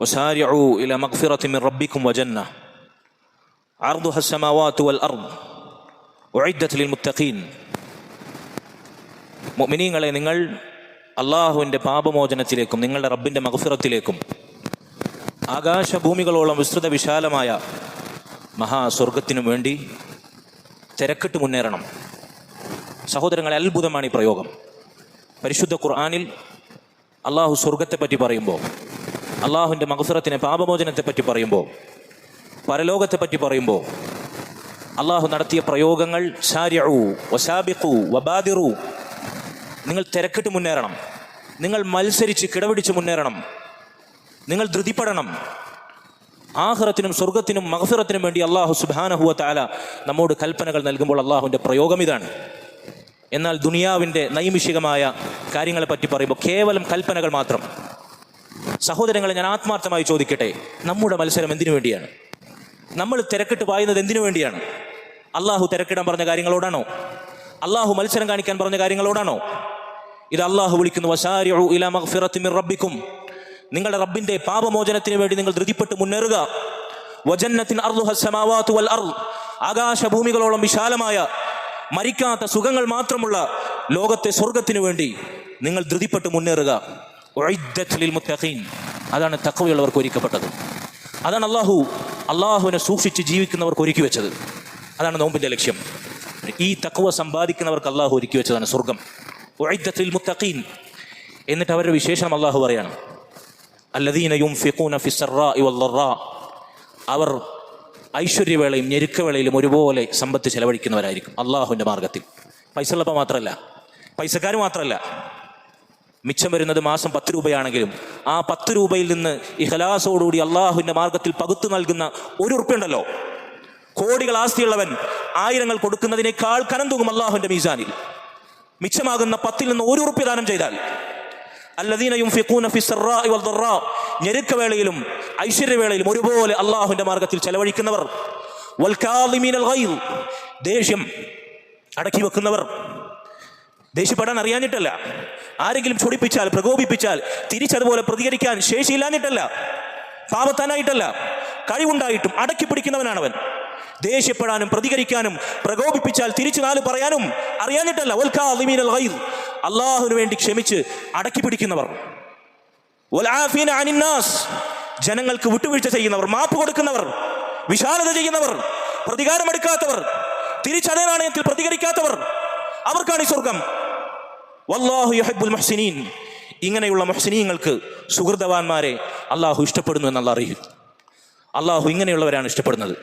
وسارعوا إلى مغفرة من ربكم وجنة عرضها السماوات والأرض أعدت للمتقين മുഅ്മിനീങ്ങളെ നിങ്ങൾ അള്ളാഹുവിൻ്റെ പാപമോചനത്തിലേക്കും നിങ്ങളുടെ റബ്ബിൻ്റെ മഗ്ഫിറത്തിലേക്കും ആകാശഭൂമികളോളം വിസ്തൃത വിശാലമായ മഹാസ്വർഗത്തിനു വേണ്ടി തിരക്കിട്ട് മുന്നേറണം സഹോദരങ്ങളെ അത്ഭുതമാണ് ഈ പ്രയോഗം പരിശുദ്ധ ഖുർആാനിൽ അള്ളാഹു സ്വർഗത്തെപ്പറ്റി പറയുമ്പോൾ അള്ളാഹുവിന്റെ പാപമോചനത്തെ പറ്റി പറയുമ്പോൾ പരലോകത്തെ പറ്റി പറയുമ്പോൾ അള്ളാഹു നടത്തിയ പ്രയോഗങ്ങൾ വസാബിഖു വബാദിറു നിങ്ങൾ തിരക്കിട്ട് മുന്നേറണം. നിങ്ങൾ മത്സരിച്ച് കിടപിടിച്ച് മുന്നേറണം. നിങ്ങൾ ധൃതിപ്പെടണം. ആഹ്റത്തിനും സ്വർഗത്തിനും മഹഫിറത്തിനും വേണ്ടി അള്ളാഹു സുബാനഹുവ താല നമ്മോട് കൽപ്പനകൾ നൽകുമ്പോൾ അള്ളാഹുവിന്റെ പ്രയോഗം ഇതാണ്. എന്നാൽ ദുനിയാവിന്റെ നൈമിഷികമായ കാര്യങ്ങളെ പറ്റി പറയുമ്പോൾ കേവലം കൽപ്പനകൾ മാത്രം. സഹോദരങ്ങളെ ഞാൻ ആത്മാർത്ഥമായി ചോദിക്കട്ടെ നമ്മുടെ മത്സരം എന്തിനു വേണ്ടിയാണ്? നമ്മൾ തിരക്കിട്ട് പായുന്നത് എന്തിനു വേണ്ടിയാണ്? അള്ളാഹു തിരക്കിടാൻ പറഞ്ഞ കാര്യങ്ങളോടാണോ? അള്ളാഹു മത്സരം കാണിക്കാൻ പറഞ്ഞ കാര്യങ്ങളോടാണോ? ഇത് അള്ളാഹു വിളിക്കുന്നു ഇലാ മഗ്ഫിറത്തി റബ്ബിക്കും. നിങ്ങളുടെ റബ്ബിന്റെ പാപമോചനത്തിന് വേണ്ടി നിങ്ങൾ ധൃതിപ്പെട്ട് മുന്നേറുക. വജന്നത്തിൻ അർദുഹ വൽ അർൾ ആകാശഭൂമികളോളം വിശാലമായ മരിക്കാത്ത സുഖങ്ങൾ മാത്രമുള്ള ലോകത്തെ സ്വർഗത്തിനു വേണ്ടി നിങ്ങൾ ധൃതിപ്പെട്ട് മുന്നേറുക. മുത്തഖീൻ അതാണ് തക്കവയുള്ളവർക്ക് ഒരുക്കപ്പെട്ടത്. അതാണ് അള്ളാഹു അള്ളാഹുവിനെ സൂക്ഷിച്ച് ജീവിക്കുന്നവർക്ക് ഒരുക്കി വെച്ചത്. അതാണ് നോമ്പിന്റെ ലക്ഷ്യം. ഈ തക്കവ സമ്പാദിക്കുന്നവർക്ക് അള്ളാഹു ഒരുക്കി വെച്ചതാണ് സ്വർഗം ഒഴിദ്ദത്തിൽ മുത്തഖീൻ എന്നിട്ട് അവരുടെ വിശേഷണം അള്ളാഹു പറയാണ്. അല്ലദീന യുംഫിഖൂന ഫിസ്സറാഇ വല്ലറാ അവർ ഐശ്വര്യവേളയും ഞെരുക്കവേളയിലും ഒരുപോലെ സമ്പത്ത് ചെലവഴിക്കുന്നവരായിരിക്കും അള്ളാഹുവിന്റെ മാർഗത്തിൽ പൈസ ഉള്ളപ്പോൾ മാത്രമല്ല പൈസക്കാർ മാത്രമല്ല മിച്ചം വരുന്നത് മാസം പത്ത് രൂപയാണെങ്കിലും ആ പത്ത് രൂപയിൽ നിന്ന് ഇഹലാസോടുകൂടി അള്ളാഹുവിന്റെ മാർഗത്തിൽ പകുത്തു നൽകുന്ന ഒരു ഉറുപ്പുണ്ടല്ലോ കോടികൾ ആസ്തിയുള്ളവൻ ആയിരങ്ങൾ കൊടുക്കുന്നതിനേക്കാൾ കനം തൂങ്ങും അള്ളാഹുവിന്റെ മീസാനിൽ. മിച്ചമാകുന്ന പത്തിൽ നിന്ന് ഒരു ഉറുപ്പ്യ ദാനം ചെയ്താൽ. അല്ലദീനയും ഞെരുക്കവേളയിലും ഐശ്വര്യവേളയിലും ഒരുപോലെ അള്ളാഹുവിന്റെ മാർഗത്തിൽ ചെലവഴിക്കുന്നവർ. ദേഷ്യം അടക്കി വെക്കുന്നവർ ദേഷ്യപ്പെടാൻ അറിയാഞ്ഞിട്ടല്ല. ആരെങ്കിലും ചൊടിപ്പിച്ചാൽ പ്രകോപിപ്പിച്ചാൽ തിരിച്ചതുപോലെ പ്രതികരിക്കാൻ ശേഷിയില്ലാഞ്ഞിട്ടല്ല. പാപത്താനായിട്ടല്ല. കഴിവുണ്ടായിട്ടും അടക്കി പിടിക്കുന്നവനാണവൻ. ദേഷ്യപ്പെടാനും പ്രതികരിക്കാനും പ്രകോപിപ്പിച്ചാൽ തിരിച്ചു നാല് പറയാനും അറിയാഞ്ഞിട്ടല്ല. വൽ കാളിമീനൽ ഗൈർ അള്ളാഹുവിന് വേണ്ടി ക്ഷമിച്ച് അടക്കി പിടിക്കുന്നവർ. ജനങ്ങൾക്ക് വിട്ടുവീഴ്ച ചെയ്യുന്നവർ മാപ്പ് കൊടുക്കുന്നവർ വിശാലത ചെയ്യുന്നവർ പ്രതികാരമെടുക്കാത്തവർ തിരിച്ചതേ നാണയത്തിൽ പ്രതികരിക്കാത്തവർ. അവർക്കാണ് ഈ സ്വർഗം. വല്ലാഹു യുഹിബ്ബുൽ മുഹ്സിനീൻ. ഇങ്ങനെയുള്ള മുഹ്സിനീങ്ങൾക്ക് സുഹൃതവാന്മാരെ അള്ളാഹു ഇഷ്ടപ്പെടുന്നു എന്നുള്ള അറിയും. അള്ളാഹു ഇങ്ങനെയുള്ളവരാണ് ഇഷ്ടപ്പെടുന്നത്.